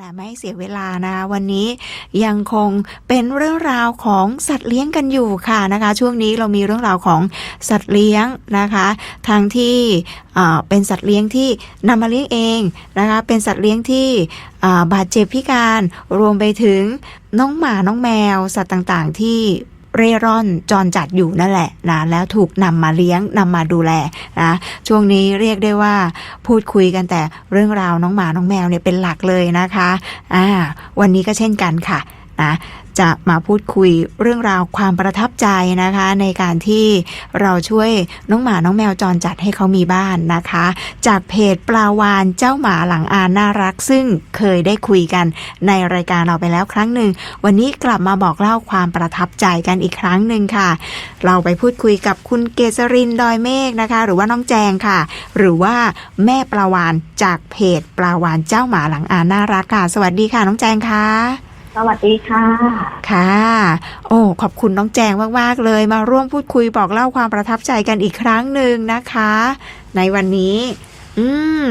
และไม่เสียเวลานะวันนี้ยังคงเป็นเรื่องราวของสัตว์เลี้ยงกันอยู่ค่ะนะคะ ช่วงนี้เรามีเรื่องราวของสัตว์เลี้ยงนะคะทางที่เป็นสัตว์เลี้ยงที่นำมาเลี้ยงเองนะคะเป็นสัตว์เลี้ยงที่บาดเจ็บพิการรวมไปถึงน้องหมาน้องแมว สัตว์ต่างๆ ที่ เร่ร่อนจรจัดอยู่นั่นแหละนะแล้วถูกนำมาเลี้ยงนำมาดูแลนะช่วงนี้เรียกได้ว่าพูดคุยกันแต่เรื่องราวน้องหมาน้องแมวเนี่ยเป็นหลักเลยนะคะอ่าวันนี้ก็เช่นกันค่ะ นะจะมาพูดคุยเรื่องราวความประทับใจนะคะ ในการที่เราช่วยน้องหมาน้องแมวจรจัดให้เขามีบ้านนะคะ จากเพจปลาวานเจ้าหมาหลังอานน่ารัก ซึ่งเคยได้คุยกันในรายการเราไปแล้วครั้งหนึ่ง วันนี้กลับมาบอกเล่าความประทับใจกันอีกครั้งหนึ่งค่ะ เราไปพูดคุยกับคุณเกษรินดอยเมฆนะคะ หรือว่าน้องแจงค่ะ หรือว่าแม่ปลาวานจากเพจปลาวานเจ้าหมาหลังอานน่ารักค่ะ สวัสดีค่ะน้องแจงค่ะ สวัสดีค่ะ ค่ะ โอ้ ขอบคุณน้องแจงมาก ๆ เลย มาร่วมพูดคุยบอกเล่าความประทับใจกันอีกครั้งหนึ่งนะคะ ในวันนี้ อืม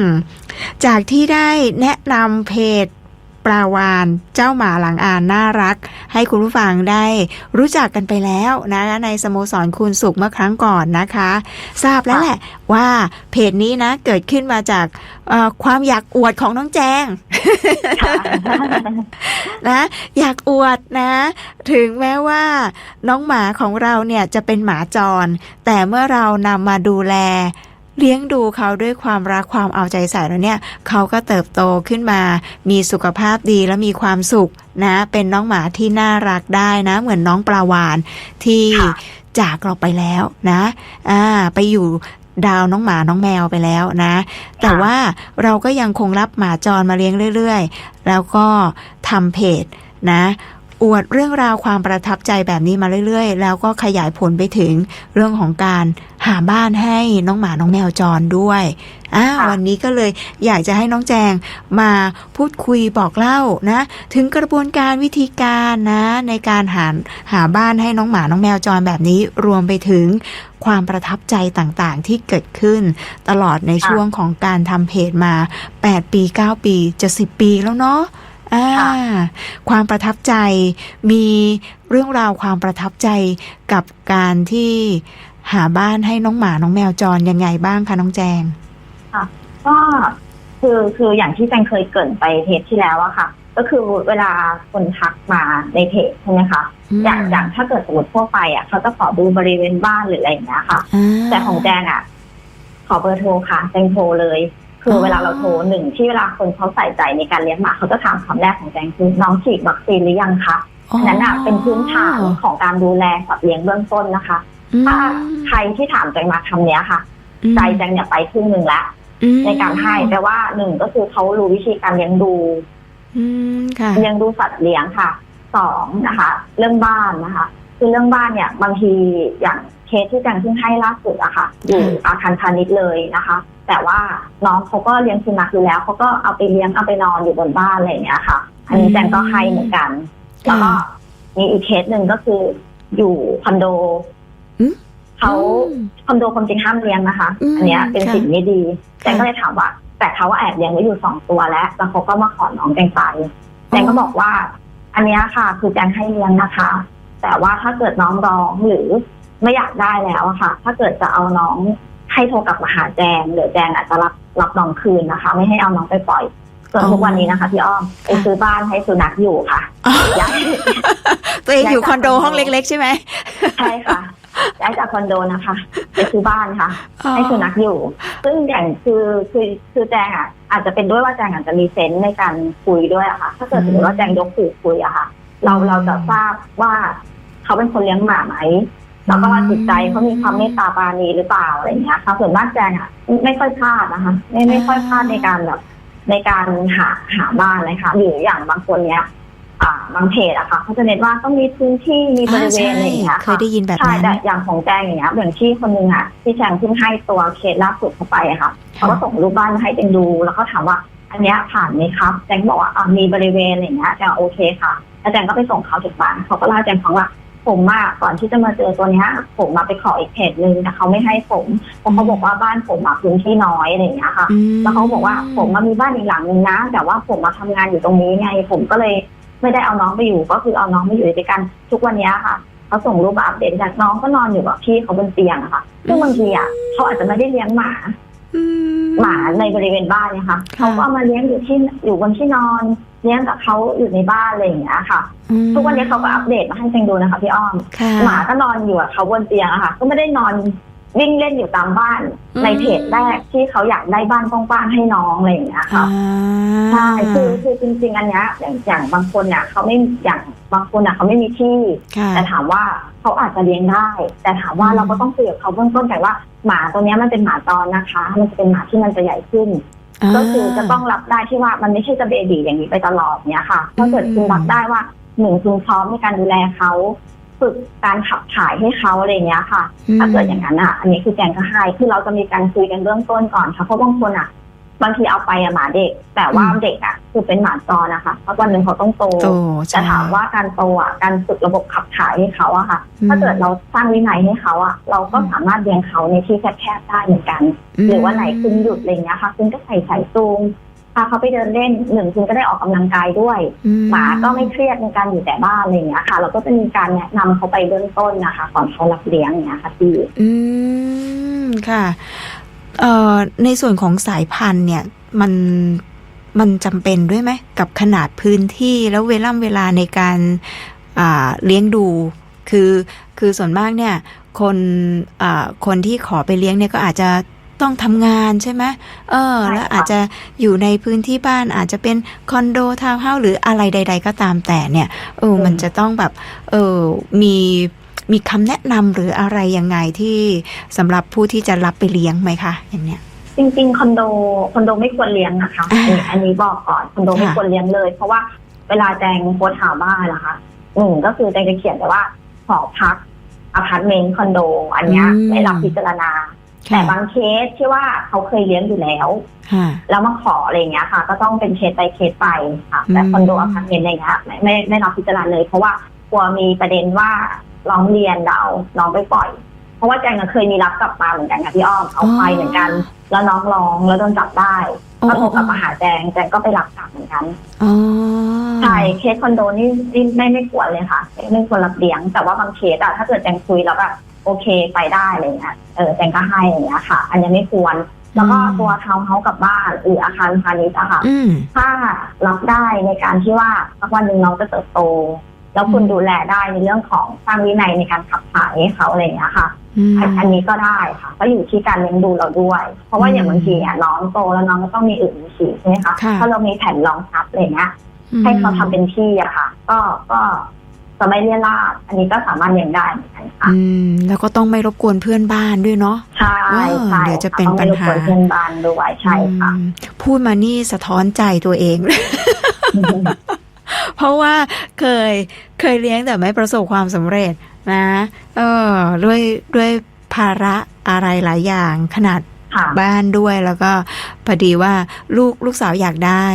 จากที่ได้แนะนำเพจ ปลาวานเจ้าหมาหลังอ่านน่ารัก ให้คุณผู้ฟังได้รู้จักกันไปแล้วนะคะในสโมสรคูณสุขเมื่อครั้งก่อนนะคะ ทราบแล้วแหละว่าเพจนี้นะเกิดขึ้นมาจากความอยากอวดของน้องแจงนะอยากอวดนะ ถึงแม้ว่าน้องหมาของเราเนี่ยจะเป็นหมาจร แต่เมื่อเรานำมาดูแล เลี้ยงดูเขาด้วยความรักความเอาใจใส่แล้วเนี่ยเขาก็เติบโตขึ้นมา มีสุขภาพดีและมีความสุขนะ เป็นน้องหมาที่น่ารักได้นะ เหมือนน้องปลาวานที่จากเราไปแล้วนะอ่าไปอยู่ดาวน้องหมาน้องแมวไปแล้วนะ แต่ว่าเราก็ยังคงรับหมาจรมาเลี้ยงเรื่อย ๆ แล้วก็ทำเพจนะ อวดเรื่องราวความประทับใจแบบนี้มาเรื่อยๆ แล้วก็ขยายผลไปถึงเรื่องของการหาบ้านให้น้องหมาน้องแมวจรด้วยอ่าค่ะวันนี้ก็เลยอยากจะให้น้องแจงมาพูดคุยบอกเล่านะ ถึงกระบวนการวิธีการนะ ในการหาหาบ้านให้น้องหมาน้องแมวจรแบบนี้รวมไปถึงความประทับใจต่างๆ ที่เกิดขึ้น ตลอดในช่วงของการทำเพจมา 8 ปี 9 ปีจะ 10 ปีแล้วเนาะ อ่าค่ะความประทับใจมีเรื่องราวความประทับใจกับการที่หาบ้านให้น้องหมาน้องแมวจรยังไงบ้างคะน้องแจงก็คือคืออย่างที่แจงเคยเกรินไปเทปที่แล้วอะค่ะ ก็คือเวลาคนทักมาในเพจใช่ไหมคะอืมอย่างอย่างถ้าเกิดสมมติทั่วไปอะเขาจะขอดูบริเวณบ้านหรืออะไรอย่างเงี้ยค่ะอ่าแต่ของแจงอะขอเบอร์โทรค่ะแจงโทรเลย คือออเวลาเราโทรหนึ่งที่เวลาคนเขาใส่ใจในการเลี้ยงหมาเขาจะถามคำแรกของแจงคือน้องฉีดวัคซีนหรือยังคะอันนั้นอะเป็นพื้นฐานของการดูแลสัตว์เลี้ยงเบื้องต้นนะคะ ถ้าใครที่ถามแจงมาคำเนี้ยค่ะอืมใจแจงเนี่ยไปครึ่งหนึ่งแล้วอืมในการให้แต่ว่าหนึ่งก็คือเขารู้วิธีการเลี้ยงดูอืมค่ะเลี้ยงดูสัตว์เลี้ยงค่ะสองนะคะ เรื่องบ้านนะคะ คือเรื่องบ้านเนี่ย บางทีอย่างเคสที่แจงเพิ่งให้ล่าสุดอะค่ะ อยู่อาคารพาณิชย์เลยนะคะ แต่ว่าน้องเขาก็เลี้ยงสุนัขอยู่แล้วเขาก็เอาไปเลี้ยงเอาไปนอนอยู่บนบ้านอะไรอย่างเงี้ยค่ะ อันนี้แจงก็ให้เหมือนกันแล้วก็มีอีกเคสหนึ่งก็คืออยู่คอนโดอืมเขาอืมคอนโดความจริงห้ามเลี้ยงนะคะอืมอันเนี้ยเป็นค่ะสิ่งไม่ดีแจงค่ะก็เลยถามว่า แต่เขาว่าแอบเลี้ยงไว้อยู่สองตัวแล้วแล้วเขาก็มาขอน้องแจงไปแจงก็บอกว่า อันเนี้ยค่ะคือแจงให้เลี้ยงนะคะ แต่ว่าถ้าเกิดน้องร้องหรือไม่อยากได้แล้วอะค่ะ ถ้าเกิดจะเอาน้อง ให้โทรกลับมาหาแจงหรือแจงอาจจะรับรับน้องคืนนะคะ ไม่ให้เอาน้องไปปล่อยส่วนอ๋อทุกวันนี้นะคะพี่อ้อมไปซื้อบ้านให้สุนัขอยู่ค่ะอ๋อย้ายตัวเองอยู่คอนโดย้ายจากคอนโดห้องเล็ก ๆ ใช่ไหมใช่ค่ะย้ายจากคอนโดนะคะไปซื้อบ้านค่ะอ๋อให้สุนัขอยู่ ซึ่งอย่างคือคือคือแจงอะ อาจจะเป็นด้วยว่าแจงอาจจะมีเซนส์ในการคุยด้วยอะค่ะ ถ้าเกิดสมมติว่าแจงยกหูคุยอะค่ะ เราเราจะทราบว่าเขาเป็นคนเลี้ยงหมาไหม แล้วก็จิตใจเขามีความเมตตาปราณีหรือเปล่าอะไรอย่างเงี้ยค่ะส่วนมากแจงอะไม่ค่อยพลาดนะคะ ไม่ไม่ค่อยพลาดในการแบบ ในการหาหาบ้านนะคะหรืออย่างบางคนเนี้ยอ่าบางเพจอะค่ะเขาจะเน้นว่าต้องมีพื้นที่มีบริเวณอะไรอย่างเงี้ยเคค่ะยได้ยินแบบใช่นั้นแต่อย่างของแจงอย่างเงี้ยอย่างที่คนหนึงอะที่แจงเพิ่งให้ตัวเคสล่าสุดเข้าไปอะค่ะเขาก็ส่งรูปบ้านมาให้แจงดู แล้วก็ถามว่า อันเนี้ยผ่านไหมครับแจงก็บอกว่าอ่ามีบริเวณอะไรอย่างเงี้ยแจงโอเคค่ะแล้วแจงก็ไปส่งเขาถึงบ้านเขาก็เล่าให้แจงฟังว่า ผมอะก่อนที่จะมาเจอตัวเนี้ย ผมมาไปขออีกเพจหนึ่งแต่เขาไม่ให้ผมเพราะเขาบอกว่าบ้านผมอะพื้นที่น้อยอะไรอย่างเงี้ยค่ะ อืม แล้วเขาบอกว่าผมมามีบ้านอีกหลังนึงนะ แต่ว่าผมมาทำงานอยู่ตรงนี้ไง ผมก็เลยไม่ได้เอาน้องไปอยู่ ก็คือเอาน้องมาอยู่ด้วยกันทุกวันเนี้ยค่ะเขาส่งรูปมาอัปเดตจากน้องก็นอนอยู่กับพี่เขาบนเตียงอะค่ะซึ่งบางทีอะเขาอาจจะไม่ได้เลี้ยงหมา อืม หมาในบริเวณบ้านเนี่ยค่ะค่ะ เขาก็เอามาเลี้ยงอยู่ที่อยู่บนที่นอนเลี้ยงกับเขาอยู่ในบ้านอะไรอย่างเงี้ยค่ะอืมทุกวันนี้เขาก็อัปเดตมาให้เจงดูนะคะพี่อ้อมค่ะหมาก็นอนอยู่กับเขาบนเตียงอะค่ะ ก็ไม่ได้นอนวิ่งเล่นอยู่ตามบ้านอืมในเพจแรกที่เขาอยากได้บ้านกว้างๆให้น้องอะไรอย่างเงี้ยอ่าค่ะใช่คือคือจริง ๆ อันเนี้ยอย่างอย่างบางคนเนี่ยเขาไม่อย่างบางคนอะเขาไม่มีที่ค่ะแต่ถามว่าเขาอาจจะเลี้ยงได้ แต่ถามว่าอืมเราก็ต้องคุยกับเขาเบื้องต้นแต่ว่าหมาตัวเนี้ยมันเป็นหมาจรนะคะ มันจะเป็นหมาที่มันจะใหญ่ขึ้น ก็คือจะต้องรับได้ที่ว่ามันไม่ใช่จะเบบีอย่างนี้ไปตลอดเนี้ยค่ะถ้าเกิดคุณรับได้ว่าหนึ่งคุณพร้อมในการดูแลเขาฝึกการขับถ่ายให้เขาอะไรอย่างเงี้ยค่ะ ถ้าเกิดอย่างนั้นอะ อันนี้คือแจงก็ให้คือเราจะมีการคุยกันเบื้องต้นก่อนค่ะเพราะบางคนอะ บางทีเอาไปอะหมาเด็ก แต่ว่าอืมเด็กอะคือเป็นหมาจรนะคะเพราะวันหนึ่งเขาต้องโตโตจะใช่ถามว่าการโตอะการฝึกระบบขับถ่ายให้เขาอะค่ะ อืม ถ้าเกิดเราสร้างวินัยให้เขาอะเราก็สามารถเลี้ยงเขาในที่แคบๆได้เหมือนกันหรือว่าไหนคุณหยุดอะไรเงี้ยค่ะ คุณก็ใส่สายจูงพาเขาไปเดินเล่นหนึ่งคุณก็ได้ออกกำลังกายด้วย อืหมาก็ไม่เครียดในการอยู่แต่บ้านอะไรเงี้ยค่ะ เราก็จะมีการแนะนำเขาไปเบื้องต้นนะคะก่อนเขารับเลี้ยงอย่างเงี้ยค่ะพี่ อืม ค่ะ เอ่อในส่วนของสายพันธุ์เนี่ยมันมันจำเป็นด้วยไหมกับขนาดพื้นที่แล้วเวล่ำเวลาในการอ่าเลี้ยงดู คือคือส่วนมากเนี่ยคนอ่าคนที่ขอไปเลี้ยงเนี่ยก็อาจจะต้องทำงานใช่ไหมเออใช่แล้วค่ะอาจจะอยู่ในพื้นที่บ้านอาจจะเป็นคอนโดทาวน์เฮาส์หรืออะไรใด ๆ ก็ตามแต่เนี่ยเออมันจะต้องแบบเออมี มีคำแนะนำหรืออะไรยังไงที่สำหรับผู้ที่จะรับไปเลี้ยงไหมคะอย่างเนี้ยจริงๆคอนโดคอนโดไม่ควรเลี้ยงนะคะอ่าอันนี้อันนี้บอกก่อนคอนโดไม่ค่ะควรเลี้ยงเลย เพราะว่าเวลาแจงโพสต์หาบ้านนะคะหนึ่งก็คือแจงจะเขียนแต่ว่าหอพักอพาร์ตเมนต์คอนโด อันเนี้ยไม่รับพิจารณา แต่บางเคสที่ว่าเขาเคยเลี้ยงอยู่แล้วค่ะแล้วมาขออะไรอย่างเงี้ยค่ะ ก็ต้องเป็นเคสไปเคสไปค่ะ แต่อืมคอนโดอพาร์ตเมนต์อะไรเงี้ยไม่ไม่ไม่รับพิจารณาเลย เพราะว่ากลัวมีประเด็นว่า ร้องเรียนเดาน้องไปปล่อย เพราะว่าแจงก็เคยมีรับกลับมาเหมือนกันค่ะพี่อ้อมเอาไปเหมือนกัน แล้วน้องร้องแล้วโดนจับได้ก็โทรกลับมาหาแจงแจงก็ไปรับกลับเหมือนกันอ๋อใช่เคสคอนโดนี่นี่ไม่ไม่ควรเลยค่ะไม่ไม่ควรรับเลี้ยง แต่ว่าบางเคสอะถ้าเกิดแจงคุยแล้วแบบโอเคไปได้อะไรเงี้ยเออแจงก็ให้อย่างเงี้ยค่ะ อันนี้ไม่ควรแล้วก็ตัวทาวน์เฮาส์กับบ้านหรืออาคารพาณิชย์อะค่ะอืมถ้ารับได้ในการที่ว่าสักวันหนึ่งน้องจะเติบโต แล้วคุณดูแลได้ในเรื่องของสร้างวินัยในการขับถ่ายให้เขาอะไรอย่างเงี้ยค่ะอืมอันอันนี้ก็ได้ค่ะ ก็อยู่ที่การเลี้ยงดูเราด้วย เพราะว่าอย่างอืมบางทีอะน้องโตแล้วน้องก็ต้องมีอื่นมีฉี่ใช่ไหมคะค่ะถ้าเรามีแผ่นรองทับอะไรเงี้ยให้เขาทำเป็นที่อะค่ะ ก็ก็จะไม่เลี่ยราดอันนี้ก็สามารถเลี้ยงได้เหมือนกันค่ะอืมแล้วก็ต้องไม่รบกวนเพื่อนบ้านด้วยเนาะใช่เออใช่เดี๋ยวจะเป็นต้องไม่รบกวปัญหาเพื่อนบ้านด้วยใช่ค่ะอืมพูดมานี่สะท้อนใจตัวเอง เพราะว่าเคยเคยเลี้ยงแต่ไม่ประสบความสำเร็จนะ เออด้วยด้วยภาระอะไรหลายอย่างขนาดค่ะบ้านด้วยแล้วก็พอดีว่าลูกลูกสาวอยากได้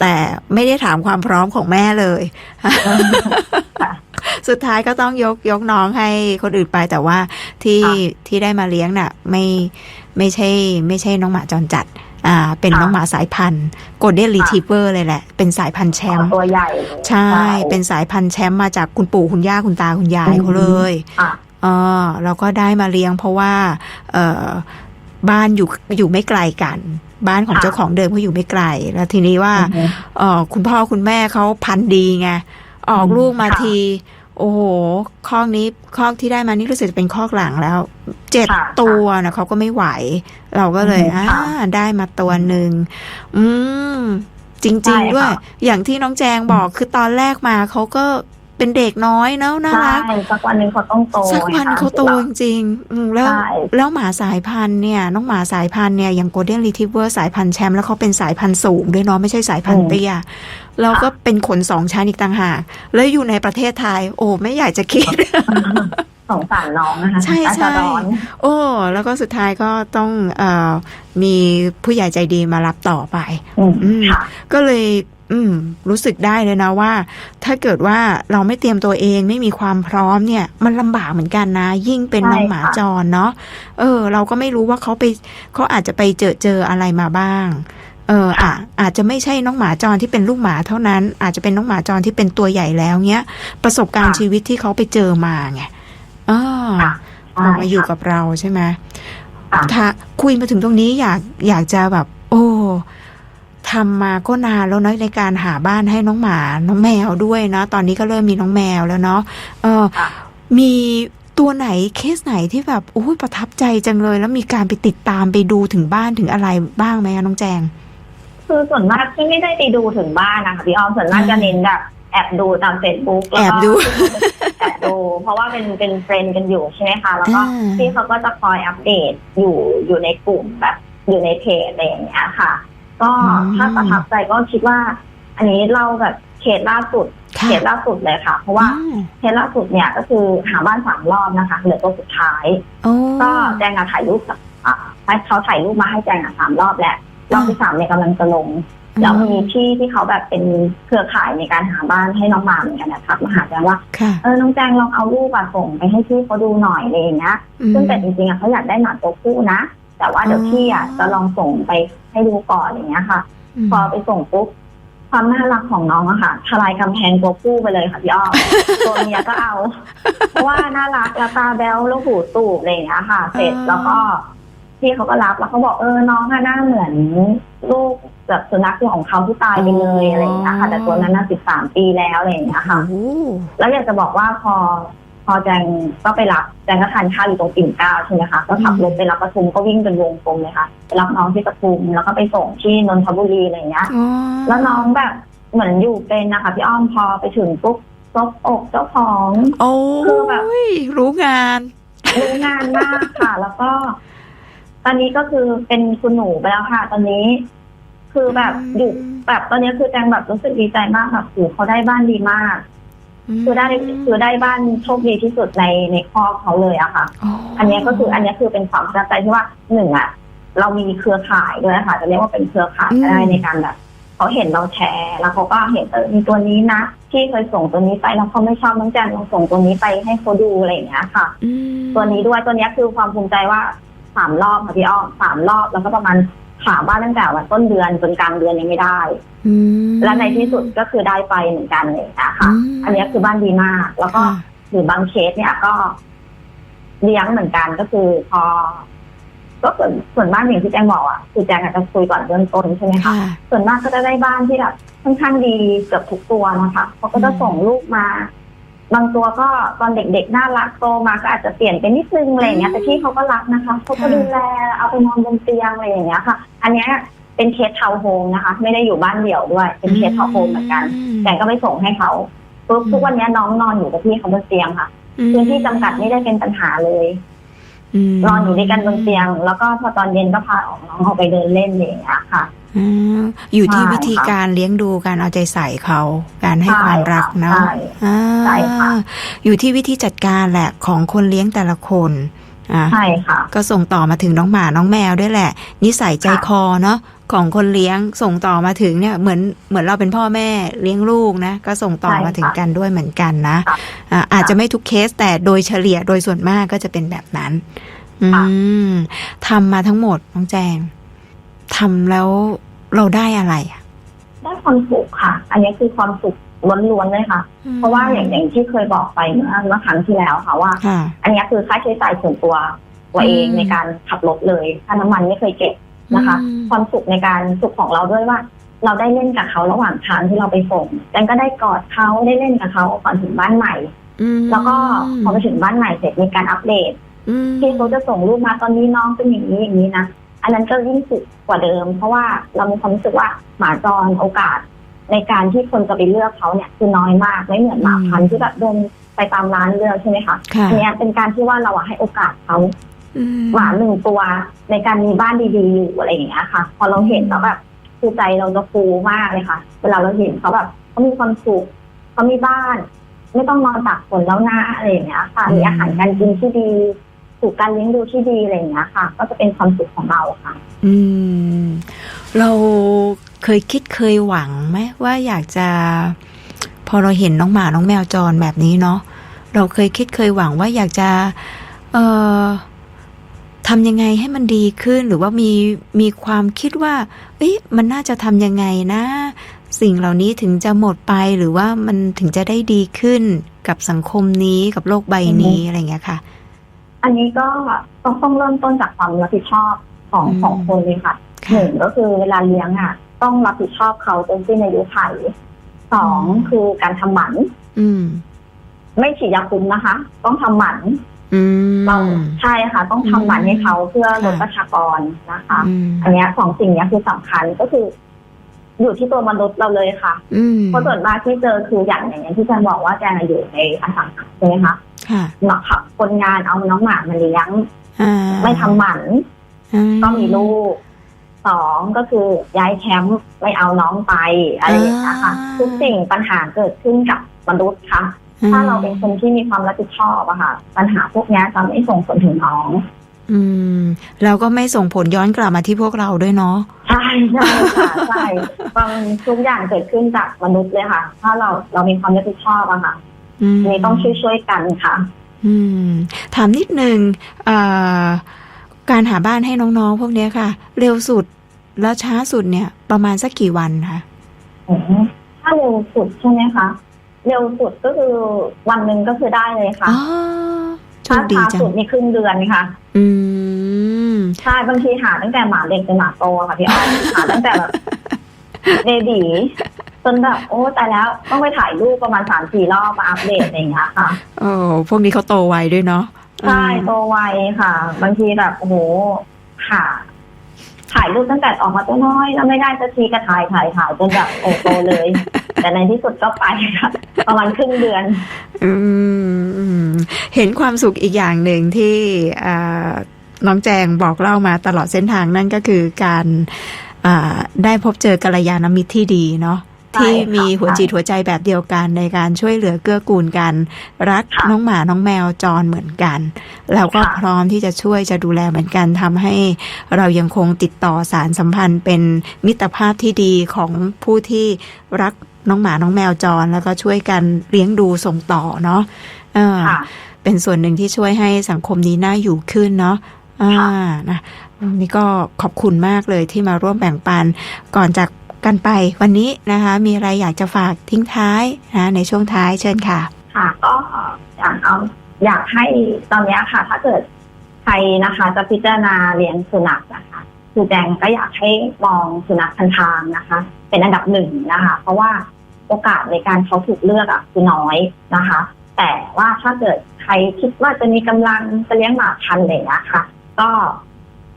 แต่ไม่ได้ถามความพร้อมของแม่เลยค่ะสุดท้ายก็ต้องยกยกน้องให้คนอื่นไปแต่ว่าที่ค่ะที่ได้มาเลี้ยงน่ะ ไม่ไม่ใช่ ไม่ใช่น้องหมาจรจัด อ่าเป็นค่ะน้องหมาสายพันธุ์โกลเด้นรีท i เวอร์เลยแหละ เป็นสายพันธุ์แชมป์ตัวใหญ่ ใช่ เป็นสายพันธุ์แชมป์มาจากคุณปู่คุณย่าคุณตาคุณยายเขาเลยค่ะเออเราก็ได้มาเลี้ยงเพราะว่า เออบ้านอยู่อยู่ไม่ไกลกัน บ้านของค่ะเจ้าของเดิมเขาอยู่ไม่ไกล แล้วทีนี้ว่าอือฮึเออคุณพ่อคุณแม่เขาพันธุ์ดีไงออกอืมลูกมาค่ะที โอ้โหคอกนี้คอกที่ได้มานี่รู้สึกจะเป็นคอกหลังแล้วเจ็ดค่ะตัวนะเขาก็ไม่ไหว เราก็เลยอืมอ่าค่ะได้มาตัวหนึ่งอืมจใช่ริง ๆ ด้วยค่ะอย่างที่น้องแจงบอกคือตอนแรกมาเขาก็ เป็นเด็กน้อยเนาะน่าใช่รัก สักวันหนึ่งเขาต้องโตสักวันไงคะเขาโตจริงๆอืมแล้ว ใช่แล้วหมาสายพันธุ์เนี่ย น้องหมาสายพันธุ์เนี่ย อย่างโกลเด้นรีทิเวอร์สายพันธุ์แชมป์แล้วเขาเป็นสายพันธุ์สูงด้วยเนาะไม่ใช่สายพันธุ์เตี้ยแล้วก็เป็นขนสองชั้นอีกต่างหาก แล้วอยู่ในประเทศไทย โอ้ไม่อยากจะคิด สงสารน้องนะคะใช่อาจใช่ จะร้อนโอ้ แล้วก็สุดท้ายก็ต้องเอ่อมีผู้ใหญ่ใจดีมารับต่อไป อืมอืม ค่ะ ก็เลย ออืม รู้สึกได้เลยนะว่า ถ้าเกิดว่าเราไม่เตรียมตัวเองไม่มีความพร้อมเนี่ย มันลำบากเหมือนกันนะ ยิ่งเป็นใช่น้องหมาค่ะจรเนาะเออ เราก็ไม่รู้ว่าเขาไปเขาอาจจะไปเจอเจออะไรมาบ้าง เอออะอาจจะไม่ใช่น้องหมาจรที่เป็นลูกหมาเท่านั้น อาจจะเป็นน้องหมาจรที่เป็นตัวใหญ่แล้วเนี้ย ประสบการณ์ชีวิตที่เขาไปเจอมาไงอ่าค่ะพอมาอยู่กับเราใช่ไหมค่ะถ้าคุยมาถึงตรงนี้อยากอยากจะแบบโอ้ ทำมาก็นานแล้วเนอะในการหาบ้านให้น้องหมา น้องแมวด้วยเนาะตอนนี้ก็เริ่มมีน้องแมวแล้วเนาะเออค่ะมีตัวไหนเคสไหนที่แบบโอ้ยประทับใจจังเลย แล้วมีการไปติดตามไปดูถึงบ้านถึงอะไรบ้างไหมคะน้องแจง คือส่วนมากที่ไม่ได้ไปดูถึงบ้านนะคะพี่ออมส่วนมากอ่าจะเน้นแบบแอบดูตามเฟซบุ๊กแอบดูแอบดู เพราะว่าเป็นเป็นเฟรนด์กันอยู่ใช่ไหมคะ แล้วก็อ่าพี่เขาก็จะคอยอัปเดตอยู่อยู่ในกลุ่มแบบอยู่ในเพจอะไรอย่างเงี้ยค่ะ ก็ถ้าประทับใจก็คิดว่า อันนี้เล่าแบบเคสล่าสุดค่ะเคสล่าสุดเลยค่ะ เพราะว่าอืมเคสล่าสุดเนี่ยก็คือหาบ้านสามรอบนะคะเหลือตัวสุดท้ายโอ้ก็แจงอะถ่ายรูปกับอ่าให้เขาถ่ายรูปมาให้แจงอะสามรอบแล้วรอบที่สามเนี่ยกำลังจะลงแล้วมีพี่ที่เขาแบบเป็นเครือข่ายในการหาบ้านให้น้องหมาเหมือนกันนะครับมาหาแจงว่าค่ะเออน้องแจงลองเอารูปอะส่งไปให้พี่เขาดูหน่อยอะไรอย่างเงี้ยอืมซึ่งแต่จริงๆอะเขาอยากได้หมาตัวผู้นะ แต่ว่าเดี๋ยวอ๋อพี่อะจะลองส่งไปให้ดูก่อนอย่างเงี้ยค่ะมพอไปส่งปุ๊บความน่ารักของน้องอะค่ะทลายกำแพงตัวผู้ไปเลยค่ะพี่อ้อมตัวเมียก็เอา เพราะว่าน่ารักแล้วตาแบ๊วแล้วหูตูบอะไรอย่างเงี้ยค่ะ เสร็จแล้วก็พี่เขาก็รับแล้วเขาบอกเออน้องอะหน้าเหมือนลูกแบบสุนัขของเขาที่ตายไปเลยอะไรอย่างเงี้ยค่ะ แต่ตัวนั้นน่ะสิบสามปีแล้วอะไรอย่างเงี้ยค่ะโอ้แล้วอยากจะบอกว่าพอ พอแจงก็ไปรับแจงก็ทานข้าวอยู่ตรงปิ่นเกล้าใช่ไหมคะก็ขับรถไปรับปทุมก็วิ่งเป็นวงกลมเลยค่ะไปรับน้องที่ปทุมแล้วก็ไปส่งที่นนทบุรีอะไรอย่างเงี้ยอ๋อแล้วน้องแบบเหมือนอยู่เป็นนะคะพี่อ้อมพอไปถึงปุ๊บซบอกเจ้าของโอ้คือแบบยรู้งานรู้งานมากค่ะ แล้วก็ ตอนนี้ก็คือเป็นคุณหนูไปแล้วค่ะ ตอนนี้ คือแบบอยู่แบบตอนนี้คือแจงแบบรู้สึกดีใจมากแบบโอ้เขาได้บ้านดีมาก คือได้คือได้บ้านโชคดีที่สุดในในครอบเขาเลยอะค่ะ อันเนี้ยก็คืออันเนี้ยคือเป็นความประทับใจที่ว่าหนึ่งอะเรามีเครือข่ายด้วยค่ะ จะเรียกว่าเป็นเครือข่ายก็ได้อืมในการแบบเขาเห็นเราแชร์แล้วเขาก็เห็นเออมีตัวนี้นะที่เคยส่งตัวนี้ไปแล้วเขาไม่ชอบน้องแจนลองส่งตัวนี้ไปให้เขาดูอะไรอย่างเงี้ยค่ะอืมตัวนี้ด้วยตัวเนี้ยคือความภูมิใจว่าสามรอบค่ะพี่อ้อมสามรอบแล้วก็ประมาณ หาบ้านตั้งแต่วันต้นเดือนจนกลางเดือนยังไม่ได้ อืม และในที่สุดก็คือได้ไปเหมือนกันเลยนะคะอืม อันเนี้ยคือบ้านดีมาก แล้วก็ค่ะ หรือบางเคสเนี่ยก็เลี้ยงเหมือนกันก็คือพอ ก็ส่วนส่วนมากอย่างที่แจงบอกอะคือแจงอาจจะคุยก่อนเริ่มต้นใช่ไหมคะ ค่ะ ส่วนมากก็จะได้บ้านที่แบบค่อนข้างดีเกือบทุกตัวนะคะเขาก็จะอืม ส่งลูกมา บางตัวก็ตอนเด็กๆน่ารักโตมาก็อาจจะเปลี่ยนไปนิดนึงอะไรอย่างเงี้ยแต่ที่เขาก็รักนะคะเขาก็ดูแลเอาไปนอนบนเตียงอะไรอย่างเงี้ยค่ะ อันเนี้ยเป็นเคสทาวน์โฮมนะคะ ไม่ได้อยู่บ้านเดี่ยวด้วย เป็นเคสทาวน์โฮมเหมือนกัน แต่ก็ไปส่งให้เขาปุ๊บอืมทุกวันนี้น้องนอนอยู่กับพี่เขาบนเตียงค่ะพื้นที่จำกัดไม่ได้เป็นปัญหาเลยมนอนอยู่ด้วยกันบนเตียง แล้วก็พอตอนเย็นก็พาออกน้องออกไปเดินเล่นอะไรอย่างเงี้ยค่ะ อืมอยู่ที่ใช่วิธีการเลี้ยงดูการเอาใจใส่เขา การให้ใช่ความรักค่ะเนาะใช่อ่าใช่ค่ะอยู่ที่วิธีจัดการแหละของคนเลี้ยงแต่ละคนอะใช่ค่ะ ก็ส่งต่อมาถึงน้องหมาน้องแมวด้วยแหละ นิสัยใจค่ะคอเนาะของคนเลี้ยงส่งต่อมาถึงเนี่ยเหมือนเหมือนเราเป็นพ่อแม่เลี้ยงลูกนะ ก็ส่งต่อมาถึงกันด้วยเหมือนกันนะค่ะอะอาจจะไม่ทุกเคสแต่โดยเฉลี่ยโดยส่วนมากก็จะเป็นแบบนั้น อืค่ะมทำมาทั้งหมดน้องแจง ทำแล้วเราได้อะไรอะได้ความสุขค่ะ อันนี้คือความสุขล้วนๆเลยค่ะ เพราะว่าอย่างอย่างที่เคยบอกไปเมื่อเมื่อครั้งที่แล้วค่ะว่า ค่ะ อันนี้คือค่าใช้จ่ายส่วนตัวตัวเองอืมในการขับรถเลยค่าน้ำมันไม่เคยเก็บนะคะ อืม ความสุขในการสุขของเราด้วยว่า เราได้เล่นกับเขาระหว่างทางที่เราไปส่งแจนก็ได้กอดเขาได้เล่นกับเขาก่อนถึงบ้านใหม่ อืมแล้วก็พอไปถึงบ้านใหม่เสร็จมีการอัปเดตอืมที่เขาจะส่งรูปมาตอนนี้น้องเป็นอย่างนี้อย่างนี้นะ อันนั้นก็ยิ่งสุดกว่าเดิม เพราะว่าเรามีความรู้สึกว่าหมาจรโอกาส ในการที่คนจะไปเลือกเขาเนี่ยคือน้อยมากไม่เหมือนหมาพันธุ์ที่แบบเดินไปตามร้านเลือกใช่ไหมคะค่ะอันเนี้ยเป็นการที่ว่าเราอะให้โอกาสเขาอืมหมาหนึ่งตัวในการมีบ้านดีๆอยู่อะไรอย่างเงี้ยค่ะ พอเราเห็นแล้วแบบคือใจเราจะฟูมากเลยค่ะ เวลาเราเห็นเขาแบบเขามีความสุขเขามีบ้าน ไม่ต้องนอนตากฝนแล้วนะอะไรอย่างเงี้ยค่ะมีอาหารการกินที่ดี ถูกการเลี้ยงดูที่ดีอะไรอย่างเงี้ยค่ะ ก็จะเป็นความสุขของเราค่ะ อืม เราเคยคิดเคยหวังไหมว่าอยากจะ พอเราเห็นน้องหมาน้องแมวจรแบบนี้เนาะเราเคยคิดเคยหวังว่าอยากจะเอ่อทำยังไงให้มันดีขึ้นหรือว่ามีมีความคิดว่า เอ๊ะมันน่าจะทำยังไงนะ สิ่งเหล่านี้ถึงจะหมดไปหรือว่ามันถึงจะได้ดีขึ้นกับสังคมนี้กับโลกใบนี้อะไรอย่างเงี้ยค่ะ อันนี้ก็ต้องต้องเริ่มต้นจากความรับผิดชอบของอืม ของคนเลยค่ะหค่ะนึ่งก็คือเวลาเลี้ยงอะ ต้องรับผิดชอบเขาจนสิ้นอายุไขสองอืมคือการทำหมัน อืม ไม่ฉีดยาคุมนะคะ ต้องทำหมันอืม เราใช่ค่ะ ต้องทำหมันอืมให้เขาเพื่อลดค่ะ ประชากรนะคะ อืมอันเนี้ยสองสิ่งเนี้ยคือสำคัญก็คือ อยู่ที่ตัวมนุษย์เราเลยค่ะ อืม เพราะส่วนมากที่เจอคืออย่างอย่างเงี้ยที่แจงบอกว่าแจงอยู่ในอสังหาใช่ไหมคะค่ะ หนักขับคนงานเอาน้องหมามาเลี้ยงอ่าไม่ทำหมันอืก็มีลูกสองก็คือย้ายแคมป์ไม่เอาน้องไปอะไรอย่างเงี้ยค่ะทุกสิ่งปัญหาเกิดขึ้นกับมนุษย์ค่ะ ถ้าเราเป็นคนที่มีความรับผิดชอบอะค่ะ ปัญหาพวกเนี้ยจะไม่ส่งผลถึงน้อง อืมแล้วก็ไม่ส่งผลย้อนกลับมาที่พวกเราด้วยเนาะใช่ใช่ค่ะใช่ความทุกอย่างเกิดขึ้นจากมนุษย์เลยค่ะ ถ้าเราเรามีความรับผิดชอบอะค่ะอืมอั นนี้ต้องช่วยช่วยๆกันค่ะ อืม ถามนิดนึงอ่าการหาบ้านให้น้องๆ พวกเนี้ยค่ะ เร็วสุดแล้วช้าสุดเนี่ย ประมาณสักกี่วันคะอืมถ้าเร็วสุดใช่ไหมคะเร็วสุดก็คือวันหนึ่งก็คือได้เลยค่ะอ๋อโชถ้าคดีช้าจังสุดนี่ครึ่งเดือนค่ะ อืมใช่บางทีหาตั้งแต่หมาเด็กจนหมาโตอะค่ะพี่อ้อมหาตั้งแต่แบบเบบี จนแบบโอ้ตายแล้วต้องไปถ่ายรูปประมาณสามสี่รอบมาอัปเดตอะไรอย่างเงี้ยค่ะโอ้พวกนี้เขาโตไวด้วยเนาะใช่โตไวค่ะ บางทีแบบโอ้โหค่ะถ่ายรูปตั้งแต่ออกมาตัวน้อยแล้วไม่ได้สักทีก็ถ่ายถ่ายถ่ายจนแบบโอ้โตเลย แต่ในที่สุดก็ไปค่ะประมาณครึ่งเดือน อืมเห็นความสุขอีกอย่างหนึ่งที่อ่าน้องแจงบอกเล่ามาตลอดเส้นทางนั่นก็คือการอ่าได้พบเจอกัลยาณมิตรที่ดีเนาะใช่ ที่ค่ะมีหัวจิตหัวใจแบบเดียวกันในการช่วยเหลือเกื้อกูลกัน รักค่ะน้องหมาน้องแมวจรเหมือนกัน แล้วก็ค่ะพร้อมที่จะช่วยจะดูแลเหมือนกันทำให้เรายังคงติดต่อสารสัมพันธ์เป็นมิตรภาพที่ดีของผู้ที่รักน้องหมาน้องแมวจรแล้วก็ช่วยกันเลี้ยงดูส่งต่อเนาะเออค่ะเป็นส่วนหนึ่งที่ช่วยให้สังคมนี้น่าอยู่ขึ้นเนาะอ่าค่ะนะวันนี้ก็ขอบคุณมากเลยที่มาร่วมแบ่งปันก่อนจาก กันไปวันนี้นะคะ มีอะไรอยากจะฝากทิ้งท้ายนะในช่วงท้ายเชิญค่ะ ค่ะก็อยากเอาอยากให้ตอนนี้ค่ะ ถ้าเกิดใครนะคะจะพิจารณาเลี้ยงสุนัขนะคะคือแจงก็อยากให้มองสุนัขพันทางนะคะ เป็นอันดับหนึ่งนะคะ เพราะว่าโอกาสในการเขาถูกเลือกอะคือน้อยนะคะ แต่ว่าถ้าเกิดใครคิดว่าจะมีกำลังจะเลี้ยงหมาพันธุ์อะไรอย่างเลยนะคะก็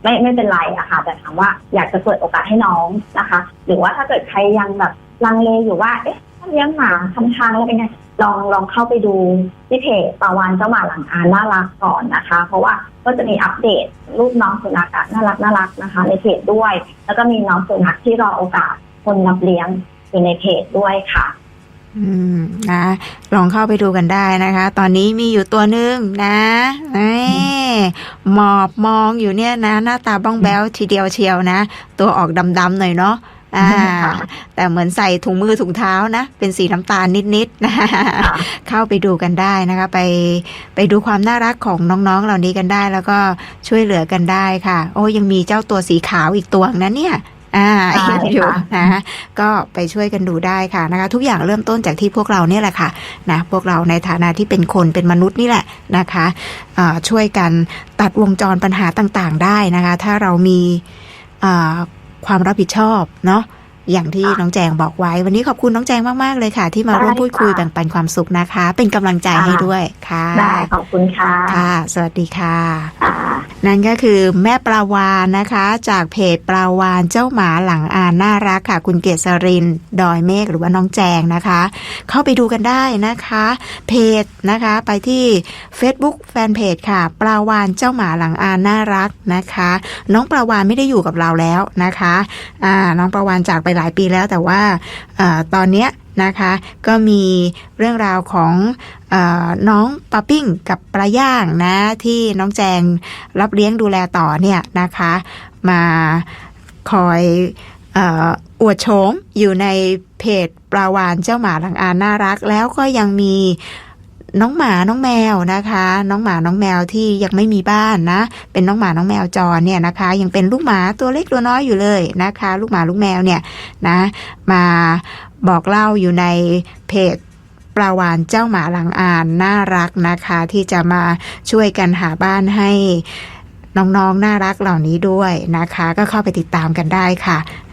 ไม่ไม่เป็นไรอะค่ะแต่ถามว่าอยากจะเปิดโอกาสให้น้องนะคะ หรือว่าถ้าเกิดใครยังแบบลังเลอยู่ว่าเอ๊ะเลี้ยงหมาทำทางแล้วเป็นไงลองลองเข้าไปดูที่เพจปาวานเจ้าหมาหลังอานน่ารักก่อนนะคะ เพราะว่าก็จะมีอัปเดตรูปน้องสุนัขน่ารักน่ารักนะคะ ในเพจด้วย แล้วก็มีน้องสุนัขที่รอโอกาสคนรับเลี้ยงอยู่ในเพจด้วยค่ะ นะลองเข้าไปดูกันได้นะคะ ตอนนี้มีอยู่ตัวหนึ่งนะนี่หมอบมองอยู่เนี่ยนะ หน้าตาบ้องแบ้วทีเดียวเชียวนะ ตัวออกดำๆหน่อยเนาะอ่า แต่เหมือนใส่ถุงมือถุงเท้านะ เป็นสีน้ำตาลนิดๆนะเข้าไปดูกันได้นะคะ ไปไปดูความน่ารักของน้องๆเหล่านี้กันได้ แล้วก็ช่วยเหลือกันได้ค่ะ โอ้ยังมีเจ้าตัวสีขาวอีกตัวนะเนี่ย อ่าใช่ยังอยู่ค่ะนะคะก็ไปช่วยกันดูได้ค่ะนะคะ ทุกอย่างเริ่มต้นจากที่พวกเราเนี่ยแหละค่ะนะพวกเราในฐานะที่เป็นคนเป็นมนุษย์นี่แหละนะคะอ่าช่วยกันตัดวงจรปัญหาต่างๆ ได้นะคะ ถ้าเรามีอ่าความรับผิดชอบเนาะอย่างที่น้องแจงบอกไว้ วันนี้ขอบคุณน้องแจงมาก ๆ เลยค่ะ ที่มาร่วมพูดคุยแบ่งปันความสุขนะคะ เป็นกำลังใจให้ด้วยค่ะได้ขอบคุณค่ะค่ะ สวัสดีค่ะค่ะ นั่นก็คือแม่ปลาวานนะคะ จากเพจปลาวานเจ้าหมาหลังอ่านน่ารักค่ะ คุณเกษรินดอยเมฆหรือว่าน้องแจงนะคะ เข้าไปดูกันได้นะคะ เพจนะคะไปที่ Facebook แฟนเพจค่ะ ปลาวานเจ้าหมาหลังอ่านน่ารักนะคะ น้องปลาวานไม่ได้อยู่กับเราแล้วนะคะอ่าน้องปลาวานจากไปหลายปีแล้วแต่ว่าอาตอนเนี้ย นะคะ ก็มีเรื่องราวของอน้องปาปิ้งกับปลาย่างนะที่น้องแจงรับเลี้ยงดูแลต่อเนี่ยนะคะ มาคอยอวดโฉมอยู่ในเพจปลาวานเจ้าหมาหลังอานน่ารัก แล้วก็ยังมีน้องหมาน้องแมวนะคะ น้องหมาน้องแมวที่ยังไม่มีบ้านนะ เป็นน้องหมาน้องแมวจรเนี่ยนะคะ ยังเป็นลูกหมาตัวเล็กตัวน้อยอยู่เลยนะคะ ลูกหมาลูกแมวเนี่ยนะ มา บอกเล่าอยู่ในเพจปลาวานเจ้าหมาหลังอ่านน่ารักนะคะ ที่จะมาช่วยกันหาบ้านให้น้องๆนน่ารักเหล่านี้ด้วยนะคะ ก็เข้าไปติดตามกันได้ค่ะ